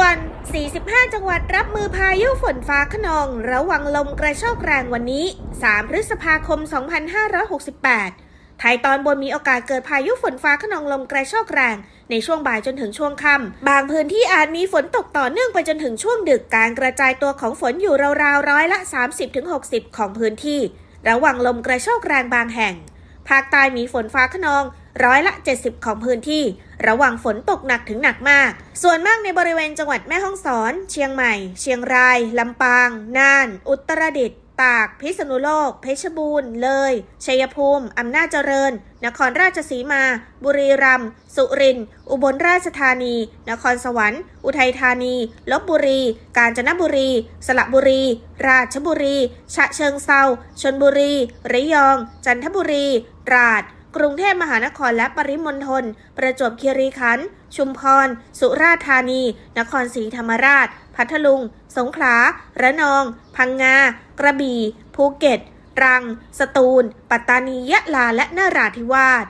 วน 45 จังหวัดรับมือพายุฝนฟ้าขนอง ระวังลมกระโชกแรงวันนี้ 3 พฤษภาคม 2568 ไทยตอนบนมีโอกาสเกิดพายุฝนฟ้าขนองลมกระโชกแรง ในช่วงบ่ายจนถึงช่วงค่ำ บางพื้นที่อาจมีฝนตกต่อเนื่องไปจนถึงช่วงดึก การกระจายตัวของฝนอยู่ราวๆร้อยละ 30-60 ของพื้นที่ ระวังลมกระโชกแรงบางแห่ง ภาคใต้มีฝนฟ้าขนอง ร้อยละ 70 ของพื้นที่ ระวังฝนตกหนักถึงหนักมาก ส่วนมากในบริเวณจังหวัดแม่ฮ่องสอน เชียงใหม่ เชียงราย ลำปาง น่าน อุตรดิตถ์ตาก พิษณุโลก เพชรบูรณ์ เลย ชัยภูมิ อำนาจเจริญ นครราชสีมา บุรีรัมย์ สุรินทร์ อุบลราชธานี นครสวรรค์ อุทัยธานี ลบบุรี กาญจนบุรี สระบุรี ราชบุรี ฉะเชิงเซาชนบุรี ระยอง จันทบุรี ตราด กรุงเทพมหานครและปริมณฑล ประจวบคีรีขันธ์ ชุมพร สุราษฎร์ธานี นครศรีธรรมราช พัทลุง สงขลา ระนอง พังงา กระบี่ ภูเก็ต ตรัง สตูล ปัตตานี ยะลา และนราธิวาส